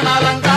ஞான